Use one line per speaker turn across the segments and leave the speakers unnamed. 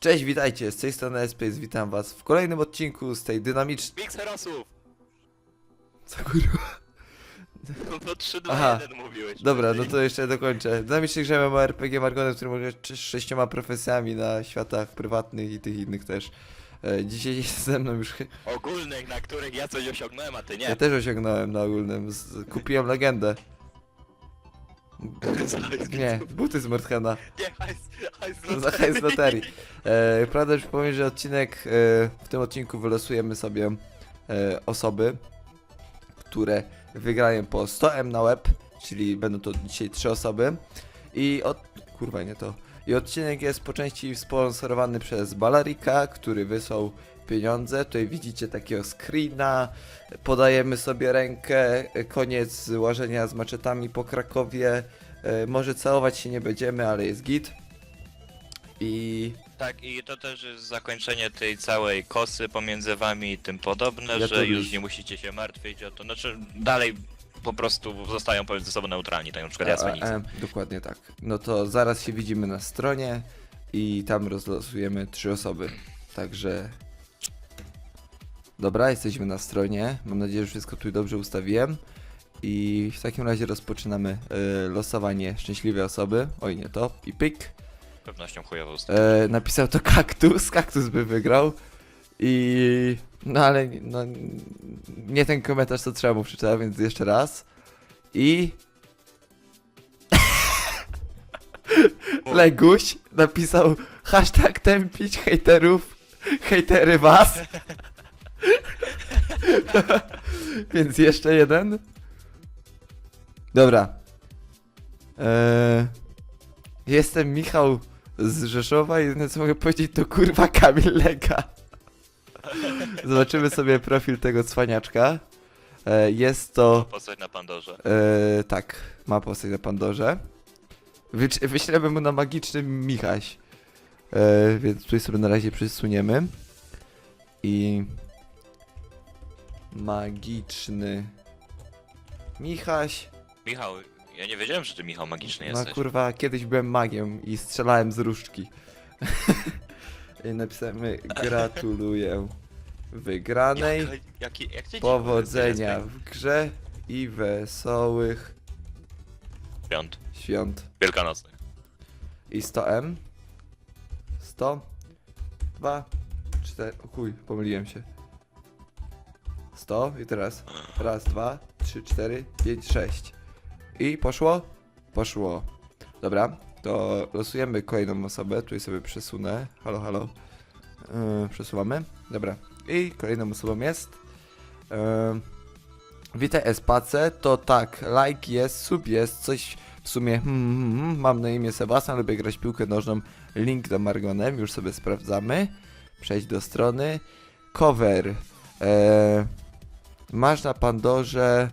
Cześć, witajcie, z tej strony Space, witam was w kolejnym odcinku z tej dynamicznej...
Mikserosów!
Co kurwa?
No 3, 2,
Aha.
1 mówiłeś.
Dobra, no to jeszcze dokończę. Dynamiczny grze RPG Margonem, który może z sześcioma profesjami na światach prywatnych i tych innych też. E, dzisiaj jest ze mną już... chy-
Ogólnych, na których ja coś osiągnąłem, a ty
Ja
nie.
też osiągnąłem na ogólnym, z... kupiłem legendę. Nie, buty z Mordhena.
Nie, hajs, hajs z
Za hajs loterii. E, prawda, już powiem, że odcinek, e, w tym odcinku wylosujemy sobie e, osoby, które wygrają po 100M na web, czyli będą to dzisiaj trzy osoby. I od... kurwa nie to. I odcinek jest po części sponsorowany przez Balarika, który wysłał pieniądze. Tutaj widzicie takiego screena. Podajemy sobie rękę. Koniec łażenia z maczetami po Krakowie. E, może całować się nie będziemy, ale jest git. I
Tak, i to też jest zakończenie tej całej kosy pomiędzy wami i tym podobne,
Ja to
że już nie musicie się martwić o to. Znaczy, dalej po prostu zostają pomiędzy sobą neutralni, tak na przykład ja z Feniksem.
dokładnie tak. No to zaraz się widzimy na stronie i tam rozlosujemy trzy osoby. Także. Dobra, jesteśmy na stronie. Mam nadzieję, że wszystko tu dobrze ustawiłem. I w takim razie rozpoczynamy e, losowanie szczęśliwej osoby. Oj, nie to. I pyk.
Z pewnością chujowo
E, napisał to kaktus. Kaktus by wygrał. I. No ale no, nie ten komentarz, co trzeba mu przeczytać, więc jeszcze raz. I. Leguś napisał hashtag tępić hejterów, hejtery was. Więc jeszcze jeden. Dobra. Eee, jestem Michał z Rzeszowa i jedyne co mogę powiedzieć to kurwa Kamil Lega. Zobaczymy sobie profil tego cwaniaczka. E, jest to...
Postać na Pandorze.
E, tak, ma postać na Pandorze. Wycz- Wyślemy mu na magicznym Michaś. E, więc tutaj sobie na razie przysuniemy. I... Magiczny Michaś.
Michał, ja nie wiedziałem, że ty Michał magiczny
No
jesteś.
kurwa, kiedyś byłem magiem i strzelałem z różdżki. I napisałem gratuluję wygranej.
Jak, jak, jak, cię
Powodzenia w grze i wesołych
Świąt.
świąt.
Wielkanocnych.
I 100M. 100. 2. 4. O chuj, pomyliłem się. 100 i teraz. Raz, dwa, trzy, cztery, pięć, sześć. I poszło? Poszło. Dobra, to losujemy kolejną osobę. Tutaj sobie przesunę. Halo, halo. Yy, przesuwamy. Dobra. I kolejną osobą jest. Yy, witaj Espace. To tak, like jest, sub jest, coś w sumie hmm, hmm, hmm, mam na imię Sebastian, lubię grać piłkę nożną. Link do Margonem, już sobie sprawdzamy. Przejdź do strony. Cover. E, masz na Pandorze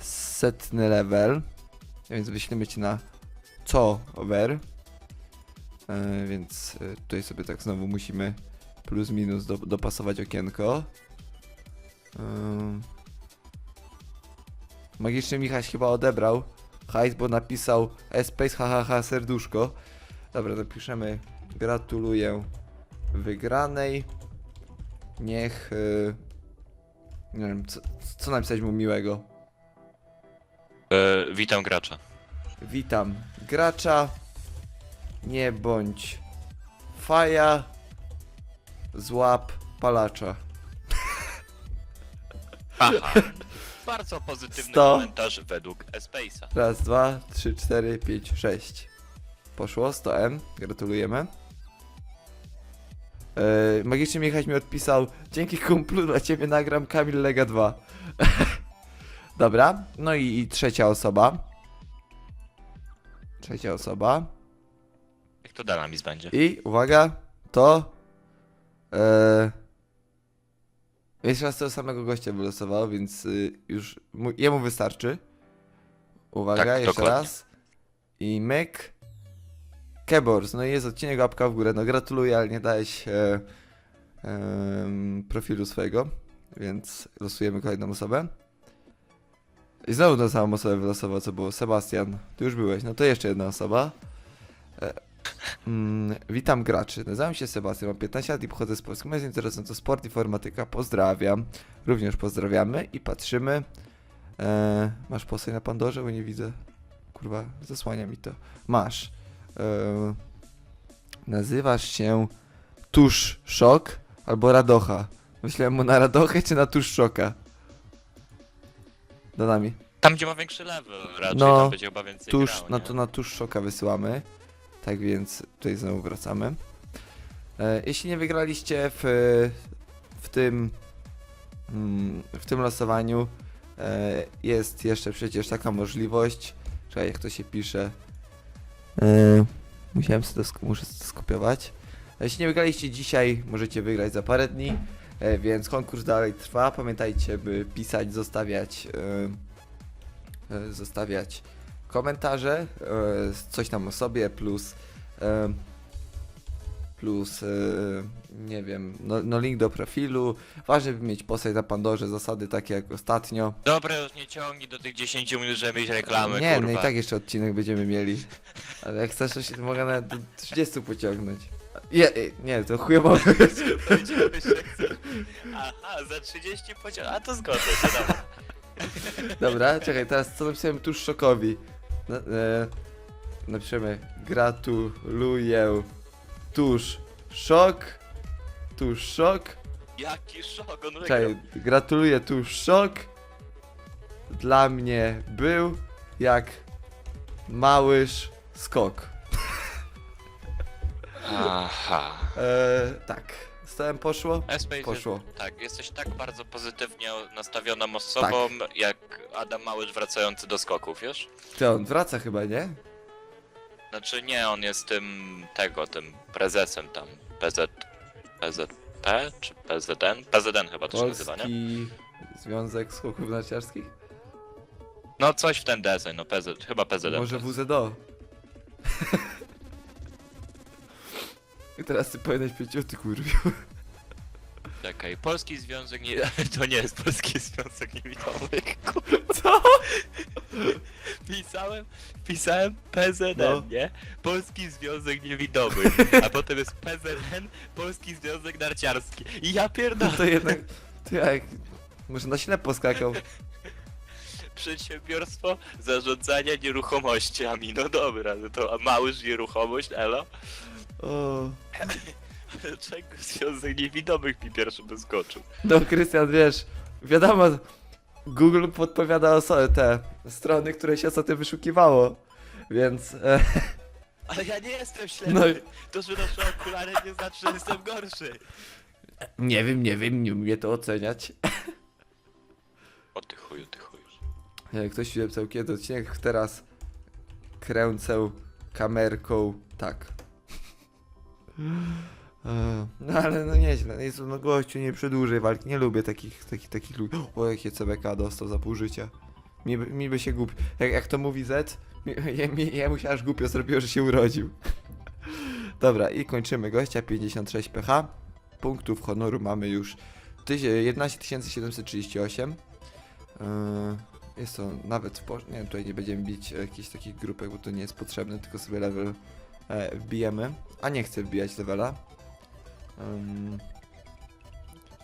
setny level, więc wyślemy ci na cover. E, więc e, tutaj sobie tak znowu musimy plus minus do, dopasować okienko. E, Magiczny Michaś chyba odebrał hajs, bo napisał space hahaha serduszko. Dobra, napiszemy gratuluję wygranej. Niech... y, nie wiem, co, co napisać mu miłego?
E, witam gracza.
Witam gracza. Nie bądź faja. Złap palacza.
Aha. Bardzo pozytywny
Sto.
komentarz według Space'a.
Raz, dwa, trzy, cztery, pięć, sześć. Poszło, 100M. Gratulujemy. Yy, Magiczny Michaś mi odpisał Dzięki kumplu dla ciebie nagram Kamil Lega 2. Dobra, no i, i trzecia osoba. Trzecia osoba.
Jak to Dalamis będzie?
I uwaga, to. E, jeszcze raz tego samego gościa wylosował, więc y, już mu, jemu wystarczy. Uwaga,
Tak,
jeszcze
dokładnie.
raz. I myk. Kebors, no i jest odcinek łapka w górę. No gratuluję, ale nie dałeś e, em, profilu swojego, więc losujemy kolejną osobę. I znowu tą samą osobę wylosował, co było Sebastian. Ty już byłeś, no to jeszcze jedna osoba. Mm, witam graczy. Nazywam się Sebastian, mam 15 lat i pochodzę z Polski. Moje interesujące sport, informatyka. Pozdrawiam. Również pozdrawiamy i patrzymy. E, masz postać na Pandorze? Bo nie widzę. Kurwa, zasłania mi to. Masz. E, nazywasz się Tusz Szok albo Radocha. Myślałem mu na Radochę czy na Tusz Szoka? Do nami.
Tam, gdzie ma większy level, raczej
No,
tam będzie chyba więcej
Tuż,
grał,
no
nie?
to na tuż szoka wysyłamy. Tak więc tutaj znowu wracamy. E, jeśli nie wygraliście w, w tym mm, w tym losowaniu, e, jest jeszcze przecież taka możliwość. Czekaj, jak to się pisze. E, musiałem sobie to, muszę to skopiować. A Jeśli nie wygraliście dzisiaj, możecie wygrać za parę dni, e, więc konkurs dalej trwa. Pamiętajcie, by pisać, zostawiać, e, e, zostawiać komentarze, e, coś tam o sobie, plus e, plus e, nie wiem, no, no link do profilu. Ważne by mieć postać na Pandorze, zasady takie jak ostatnio.
Dobra, już nie ciągnij do tych 10 minut, żeby mieć reklamy,
nie,
kurwa.
no i tak jeszcze odcinek będziemy mieli. Ale jak chcesz, to się mogę nawet do 30 pociągnąć. Je, e, nie, to chujowo.
Powiedziałeś, że chcesz. Aha, za 30 pociąg. A to zgodzę się, dobra.
Dobra, czekaj, teraz co napisałem tuż szokowi? Na, e, napiszemy gratuluję tuż szok, tuż szok,
Jaki szok, on wygrał.
czekaj, gratuluję tuż szok, dla mnie był jak małyż skok.
Aha.
E, tak, stałem poszło?
Space
Poszło.
Tak, jesteś tak bardzo pozytywnie nastawioną osobą, jak Adam Małysz wracający do skoków, wiesz?
Ty on wraca chyba, nie?
Znaczy nie, on jest tym, tego, tym prezesem tam, PZ, PZP, czy PZN? PZN chyba to się nazywa, nie?
Polski Związek Skoków Narciarskich?
No coś w ten deseń, no PZ, chyba PZN.
Może WZO. I teraz ty powinieneś powiedzieć, o ty kurwiu.
Czekaj, Polski Związek nie... To nie jest Polski Związek Niewidomych,
Co?
Pisałem, pisałem PZN,
No.
nie? Polski Związek Niewidomych, a potem jest PZN, Polski Związek Narciarski. I ja
No
pierdolę,
to jednak, to jak, może na ślepo skakał.
przedsiębiorstwo zarządzania nieruchomościami. No dobra, no to a małyż nieruchomość, elo?
O.
Dlaczego Związek Niewidomych mi pierwszy wyskoczył?
No Krystian, wiesz, wiadomo, Google podpowiada osoby, te strony, które się ostatnio wyszukiwało, więc... E,
Ale ja nie jestem ślepy.
No i-
To, że noszę okulary nie znaczy, że jestem gorszy.
nie wiem, nie wiem, nie umie to oceniać.
O ty chuju, ty chuju.
Jak ktoś mi napisał kiedy odcinek, teraz kręcę kamerką tak. E, No ale no nieźle, Jezu, no gościu, nie przedłużaj walki, nie lubię takich, takich, takich ludzi. O, jakie CBK dostał za pół życia. Mi, mi by się głupi, jak, jak to mówi Z, mi, mi, jemu się aż głupio zrobiło, że się urodził. Dobra, i kończymy gościa, 56 pH. Punktów honoru mamy już tyś- 11 738. Yy, jest to nawet w Nie tutaj nie będziemy bić jakichś takich grupek, bo to nie jest potrzebne, tylko sobie level e, wbijemy. A nie chcę wbijać levela. Um,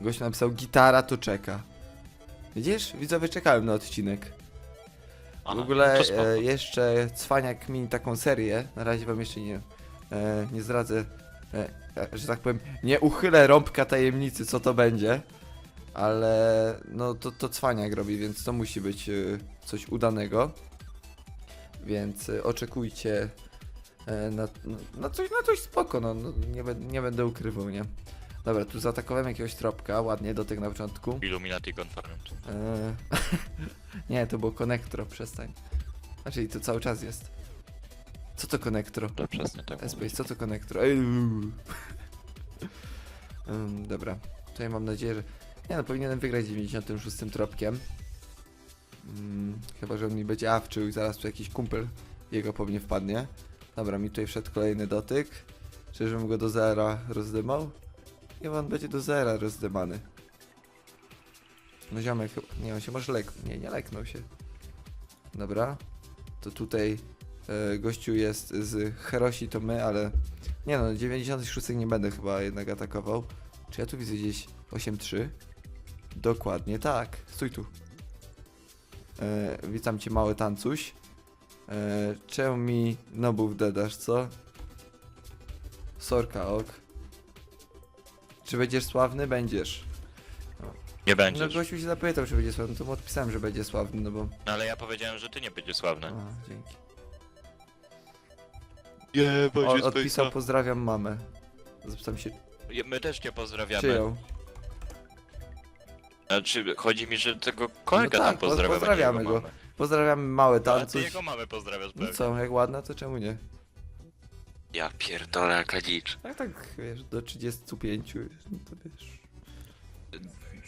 gość napisał gitara to czeka. Widzisz? Widzowie czekałem na odcinek. W ogóle
no to
e, jeszcze Cwaniak mini taką serię. Na razie wam jeszcze nie, e, nie zdradzę, e, e, że tak powiem, nie uchylę rąbka tajemnicy, co to będzie. Ale no to, to Cwaniak robi, więc to musi być e, coś udanego. Więc e, oczekujcie na, na, na coś, na coś spoko, no, no nie, nie będę ukrywał, nie? Dobra, tu zaatakowałem jakiegoś tropka, ładnie do tego na początku.
Illuminati confirmed.
Eee, nie, to było konektro, przestań. Znaczy to cały czas jest. Co to konektro?
To przestań tak.
Space, co to konektro? Ej. Ym, dobra, tutaj mam nadzieję, że... Nie no, powinienem wygrać 96 tropkiem. Mm, chyba, że on mi będzie awczył i zaraz tu jakiś kumpel jego po mnie wpadnie. Dobra, mi tutaj wszedł kolejny dotyk. Czyżbym go do zera rozdymał? Nie, on będzie do zera rozdymany. No ziomek, nie, on się może lek... Nie, nie leknął się. Dobra, to tutaj e, gościu jest z Herosi, to my, ale nie no, 96 nie będę chyba jednak atakował. Czy ja tu widzę gdzieś 8-3? Dokładnie tak. Stój tu. E, witam cię, mały tancuś. E, czemu mi nobów dedasz, co? Sorka, ok. Czy będziesz sławny? Będziesz.
Nie
No
będziesz.
gościu się zapytał, czy będzie sławny, to mu odpisałem, że będzie sławny, no bo...
No ale ja powiedziałem, że ty nie będziesz sławny.
A, dzięki.
Nie,
O, odpisał, pozdrawiam mamę. Zapytam się,
My też cię pozdrawiamy.
czyją?
Znaczy, chodzi mi, że tego kolega
No
tam
tak, po-
pozdrawiamy.
pozdrawiamy
nie
go.
mamę.
Pozdrawiamy małe
A ty
tancuś.
jego mamę pozdrawiasz
No
pewnie.
co, jak ładna, to czemu nie?
Ja pierdolę, jaka dzicz.
Tak, tak, wiesz, do 35, no to wiesz.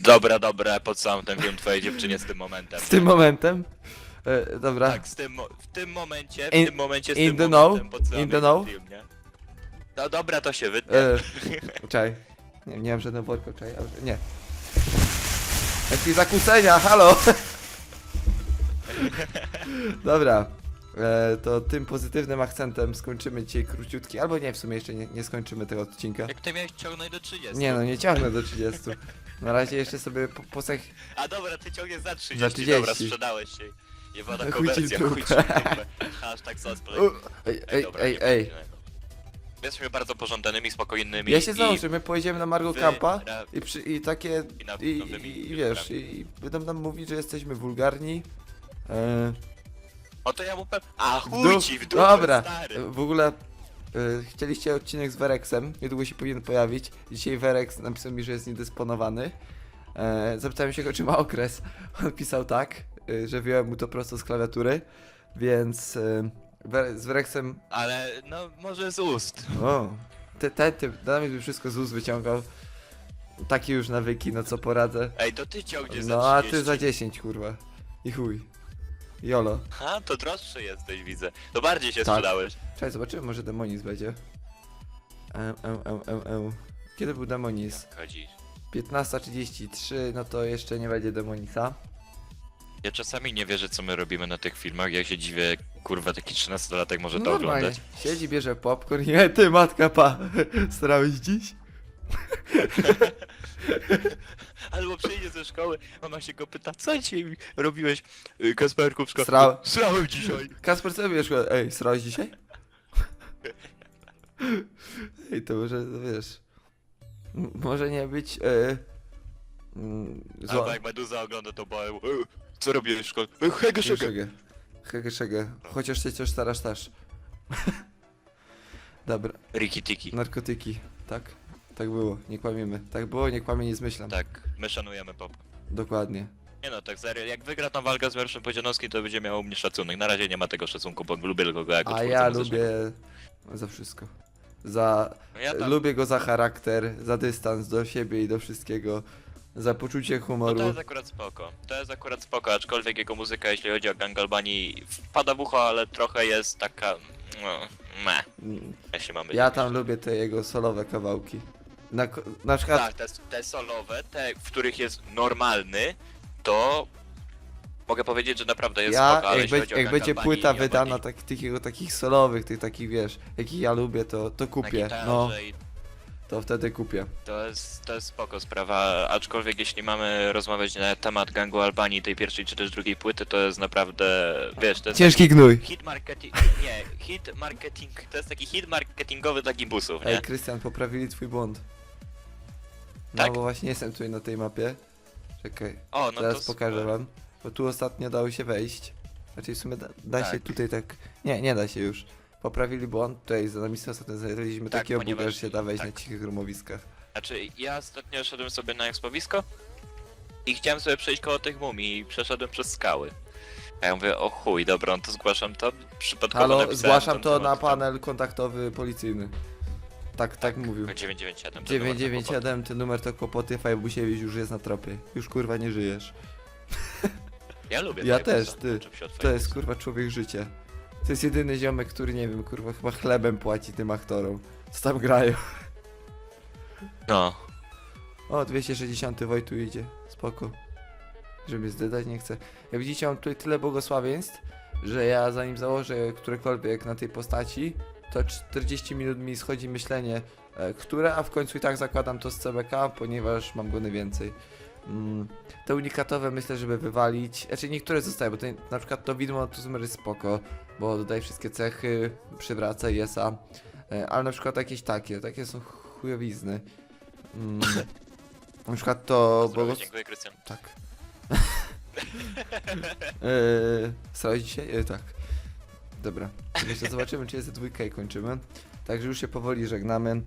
Dobra, dobra, podsumow ten film twojej dziewczynie z tym momentem.
Z tym momentem? E, dobra.
Tak, z tym, mo- w tym momencie, w
In-
tym momencie z
in
tym
the know,
momentem podsumow
in the know.
film, nie? No dobra, to się wytnie.
E, czaj. Nie, nie mam żadnego worka, czaj. a- Nie. Jakieś zakłócenia, halo! Dobra. E, to tym pozytywnym akcentem skończymy dzisiaj króciutki, albo nie, w sumie jeszcze nie, nie skończymy tego odcinka.
Jak ty miałeś ciągnąć do 30.
Nie no, nie ciągnę do 30. Na razie jeszcze sobie po, posech...
A dobra, ty ciągniesz za 30.
Za 30.
Dobra, sprzedałeś się. Jebana
Chuj ci w dupę.
chuj ci w dupę. Hashtag.
U, Ej, ej,
dobra,
ej,
nie
ej.
innego. Jesteśmy bardzo pożądanymi, spokojnymi
Ja się
i
założę, my pojedziemy na Margo Campa
wyra-
i, przy, i takie...
I na-
I,
nowymi
i, i wiesz, i, i będą nam mówić, że jesteśmy wulgarni. E,
O to ja mu powiem. A chuj
dup-
ci w dupę,
Dobra,
stary.
w ogóle e, chcieliście odcinek z Werexem, niedługo się powinien pojawić. Dzisiaj Werex napisał mi, że jest niedysponowany. E, zapytałem się go, czy ma okres. On pisał tak, e, że wziąłem mu to prosto z klawiatury, więc e, z Werexem...
Ale no może z ust.
O, te, te, te, Dawid by wszystko z ust wyciągał. Takie już nawyki, no co poradzę.
Ej, to ty ciągniesz za
No a
30.
ty za 10, kurwa. I chuj. Jolo.
A, to droższy jesteś, widzę. To bardziej się
Tak.
sprzedałeś.
Czekaj, zobaczymy, może Demonis będzie. Eł, eł, eł, eł, eł. Kiedy był Demonis?
Chodzi.
15.33, no to jeszcze nie będzie Demonisa.
Ja czasami nie wierzę, co my robimy na tych filmach. Ja się dziwię, kurwa, taki 13-latek może to
No normalnie.
oglądać.
Siedzi, bierze popcorn i "E, ty matka pa. Starałeś dziś?
Albo przyjdzie ze szkoły, mama się go pyta, co dzisiaj robiłeś, y, Kasperku w szkole?
Srał.
Srałem dzisiaj.
Kasper, co wiesz? Ej, srałeś dzisiaj? Ej, to może, no wiesz... m- Może nie być... E, mm,
Albo jak Meduza ogląda to y, co robiłeś w szkole? Y, Hege, szege.
Szegę. Hege, szegę. Chociaż się coś starasz też. Dobra,
Riki tiki.
narkotyki. Tak? Tak było, nie kłamiemy. Tak było, nie kłamię, nie zmyślam.
Tak, my szanujemy pop.
Dokładnie.
Nie no, tak serio, jak wygra tą walkę z Werszem Podzianowskim, to będzie miał u mnie szacunek. Na razie nie ma tego szacunku, bo lubię go jako
A
twórcę
ja
muzycznego.
lubię za wszystko. Za...
No ja tam,
Lubię go za charakter, za dystans do siebie i do wszystkiego. Za poczucie
no to
humoru.
jest akurat spoko. To jest akurat spoko, aczkolwiek jego muzyka, jeśli chodzi o Gang Albanii, wpada w ucho, ale trochę jest taka... No, meh,
Mm,
jeśli mamy...
Ja tam lubię te jego solowe kawałki. Na, na przykład
Tak, te, te solowe, te, w których jest normalny, to... Mogę powiedzieć, że naprawdę jest
ja,
spoko, ale
jak,
jeśli chodzi o
jak
Gang
będzie płyta
i
wydana tak, tych takich solowych, tych takich wiesz, jakich ja lubię, to, to
na
kupię.
gitarze
No,
i
to wtedy kupię.
To jest, to jest spoko sprawa, aczkolwiek jeśli mamy rozmawiać na temat gangu Albanii, tej pierwszej czy też drugiej płyty, to jest naprawdę, wiesz, to jest
Ciężki gnój.
taki hit marketing, nie, hit marketing, to jest taki hit marketingowy dla gimbusów, nie?
Ej, Krystian, poprawili twój błąd. No
Tak?
bo właśnie jestem tutaj na tej mapie. Czekaj,
O, no
teraz
to
pokażę
super.
wam. Bo tu ostatnio dało się wejść. Znaczy w sumie da, da się
Tak.
tutaj tak... Nie, nie da się już. Poprawili błąd, tutaj za nami ostatnio znaleźliśmy
Tak,
takiego buga,
ponieważ-
że się da wejść na
tak.
cichych rumowiskach.
Znaczy, ja ostatnio szedłem sobie na ekspowisko i chciałem sobie przejść koło tych mumii i przeszedłem przez skały. A ja mówię, o chuj, dobra, no to zgłaszam to, przypadkowo
Halo,
napisałem
zgłaszam
tam
to
temat,
na
tam-
panel kontaktowy policyjny. Tak, tak, mówił.
997. to numer na kłopoty.
997, ten numer to kłopoty, Fajbusiewicz już jest na tropie. Już kurwa nie żyjesz.
Ja lubię
Ja
Fajbusa,
też, ty.
uczę się od
To jest
Fajbusa.
kurwa człowiek życie. To jest jedyny ziomek, który nie wiem, kurwa chyba chlebem płaci tym aktorom. Co tam grają.
No,
O, 260 Wojtu idzie. Spoko. Żeby zdedać nie chcę. Jak widzicie, mam tutaj tyle błogosławieństw, że ja zanim założę którekolwiek na tej postaci, to 40 minut mi schodzi myślenie, e, które, a w końcu i tak zakładam to z CBK, ponieważ mam go najwięcej. Mm, te unikatowe myślę, żeby wywalić. Znaczy niektóre zostają, bo to, na przykład to widmo to numer jest spoko, bo dodaje wszystkie cechy, przywraca ISA. E, ale na przykład jakieś takie, takie są chujowizny. Mm, na przykład to. Bogos...
dziękuję, Krystian.
Tak. Dzisiaj? E, tak. Dobra. Jeszcze zobaczymy, czy jest dwójka i kończymy. Także już się powoli żegnamy.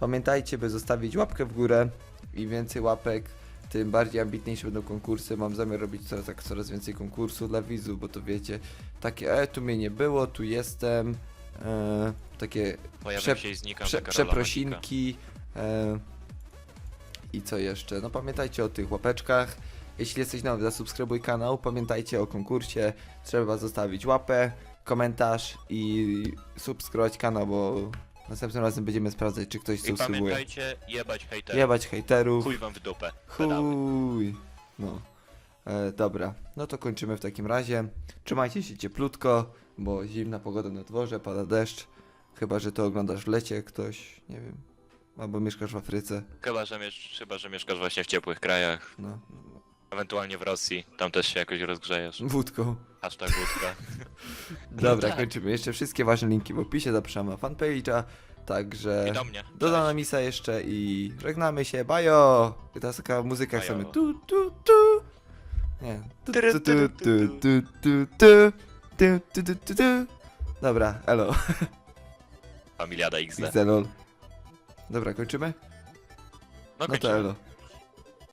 Pamiętajcie, by zostawić łapkę w górę. Im więcej łapek, tym bardziej ambitniejsze będą konkursy. Mam zamiar robić coraz, tak, coraz więcej konkursów dla widzów, bo to wiecie, takie, e, tu mnie nie było, tu jestem. E, takie
Pojawiam się i znikam.
Prze
za Karola Magika.
przeprosinki. E, I co jeszcze? No pamiętajcie o tych łapeczkach. Jeśli jesteś nowy, zasubskrybuj kanał. Pamiętajcie o konkursie. Trzeba zostawić łapę, komentarz i subskrybować kanał, bo następnym razem będziemy sprawdzać, czy ktoś
I
subskrybuje.
pamiętajcie, jebać hejterów.
Jebać hejterów.
Chuj wam w dupę. Pedały.
Chuj. No. E, dobra, no to kończymy w takim razie. Trzymajcie się cieplutko, bo zimna pogoda na dworze, pada deszcz. Chyba, że to oglądasz w lecie ktoś, nie wiem. Albo mieszkasz w Afryce.
Chyba, że, miesz- chyba, że mieszkasz właśnie w ciepłych krajach,
No.
ewentualnie w Rosji. Tam też się jakoś rozgrzejesz.
Wódką.
Hashtag wódka.
Dobra,
tak.
kończymy. Jeszcze wszystkie ważne linki w opisie. Zapraszamy na fanpage'a. Także.
I do mnie. Cześć.
misa jeszcze i żegnamy się. Bajo! I teraz taka muzyka jak
Bajo.
chcemy. Tu, tu, tu. Nie. Tu, tu, tu, tu, tu, tu, tu, tu. Tu, tu, tu, tu. Dobra, elo.
Familiada XD.
Dobra, kończymy?
No,
No to
kończymy.
elo.